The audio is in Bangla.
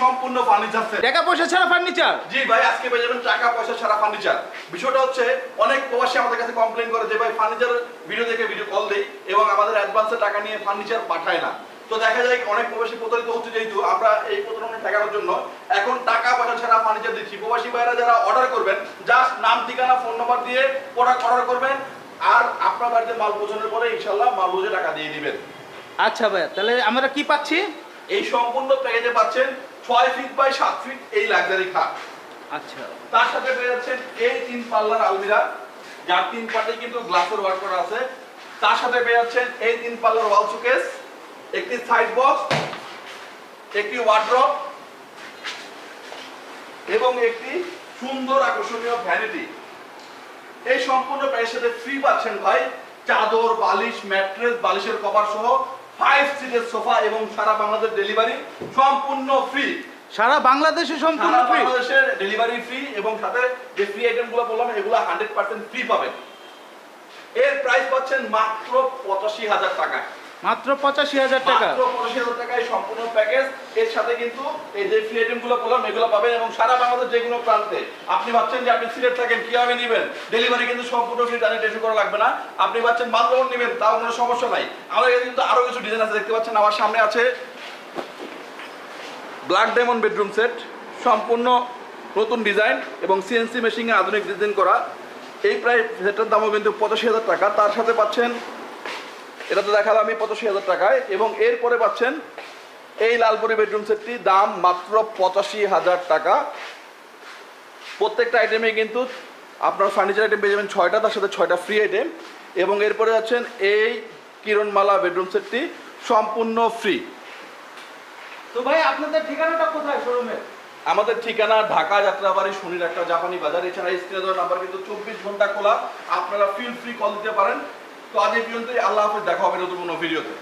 সম্পূর্ণ ফার্নিচার সেট টাকা পয়সা ছাড়া ফার্নিচার জি ভাই আজকে পেয়ে যাবেন টাকা পয়সা ছাড়া ফার্নিচার বিষয়টা হচ্ছে অনেক প্রবাসী আমাদের কাছে কমপ্লেন করে যে ভাই ফার্নিচার ভিডিও দেখে ভিডিও কল দেই এবং আমাদের অ্যাডভান্সে টাকা নিয়ে ফার্নিচার পাঠায় না। তো দেখা যায় অনেক প্রবাসী প্রতারিত হচ্ছে যেহেতু আমরা এই প্রতারণা ঠেকানোর জন্য। এখন টাকা পয়সা ছাড়া ফার্নিচার দিচ্ছি। প্রবাসী ভাইরা যারা অর্ডার করবেন জাস্ট নাম ঠিকানা ফোন নাম্বার দিয়ে প্রোডাক্ট অর্ডার করবেন আর আপনার বাড়িতে মাল পৌঁছানোর পরে ইনশাল্লাহ মাল বুঝে টাকা দিয়ে দিবেন। আচ্ছা ভাইয়া তাহলে আমরা কি পাচ্ছি? এই সম্পূর্ণ প্যাকেজে পাচ্ছেন ছয় ফিট বাই সাত ফিট এই লাক্সারি খাট আচ্ছা। তার সাথে পেয়ে যাচ্ছেন এই তিন পাল্লার আলমিরা যার তিন পাটে কিন্তু গ্লাসের ওয়ার্ক করা আছে। তার সাথে পেয়ে যাচ্ছেন এই তিন পাল্লার ওয়াল শোকেস একটি সাইড বক্স একটি ওয়ার্ড্রপ এবং একটি সুন্দর আকর্ষণীয় ভ্যানিটি এই সম্পূর্ণ সাথে ফ্রি পাচ্ছেন ভাই। চাদর বালিশ ম্যাট্রেস বালিশের কভার সহ ফাইভ সিটের সোফা এবং সারা বাংলাদেশ ডেলিভারি সম্পূর্ণ ফ্রি। সারা বাংলাদেশে সম্পূর্ণ ফ্রি? বাংলাদেশের ডেলিভারি ফ্রি এবং সাথে যে ফ্রি আইটেমগুলো বললাম এগুলো হান্ড্রেড পার্সেন্ট ফ্রি পাবেন। এর প্রাইস পাচ্ছেন মাত্র পঁচাশি হাজার টাকা মাত্র পঁচাশি হাজার টাকা। পঁচাশি হাজার টাকায় সম্পূর্ণ প্যাকেজ এর সাথে কিন্তু এই যে ফ্রি আইটেমগুলো বললাম, এগুলো পাবেন এবং সারা বাংলাদেশ যে কোনো প্রান্তে। আপনি ভাবছেন যে আপনি সিলেট থাকেন, কীভাবে নেবেন? ডেলিভারি কিন্তু সম্পূর্ণ ফ্রি জানি টেস্ট করা লাগবে না। আপনি ভাবছেন বান্দরবন নেবেন, তাও কোনো সমস্যা নাই। আমাদের কিন্তু আরও কিছু ডিজাইন আছে, দেখতে পাচ্ছেন আমার সামনে আছে ব্ল্যাক ডায়মন্ড বেডরুম সেট সম্পূর্ণ নতুন ডিজাইন এবং সিএনসি মেশিনে আধুনিক ডিজাইন করা। এই প্রায় সেটার দামও কিন্তু পঁচাশি হাজার টাকা। তার সাথে পাচ্ছেন এটা তো দেখালাম আমি পঁচাশি হাজার টাকায়। এবং এরপরে পাচ্ছেন এই লালপুরি বেডরুম সেটটি দাম মাত্র পঁচাশি হাজার টাকা। প্রত্যেকটা আইটেমে কিন্তু আপনার ফার্নিচার আইটেম পেয়ে যাবেন ছয়টা তার সাথে ছয়টা ফ্রি আইটেম এবং এরপরে আছেন এই কিরণমালা বেডরুম সেটটি সম্পূর্ণ ফ্রি তো ভাই আপনাদের ঠিকানাটা কোথায় শোরুমের আমাদের ঠিকানা ঢাকা যাত্রাবাড়ি শনির একটা জাপানি বাজার। এছাড়া স্ক্রিনে দেওয়ার নাম্বার কিন্তু চব্বিশ ঘণ্টা খোলা। আপনারা ফিল ফ্রি কল দিতে পারেন। তো আজ এই পর্যন্তই। আল্লাহ হাফেজ দেখা হবে নতুন কোনো ভিডিওতে।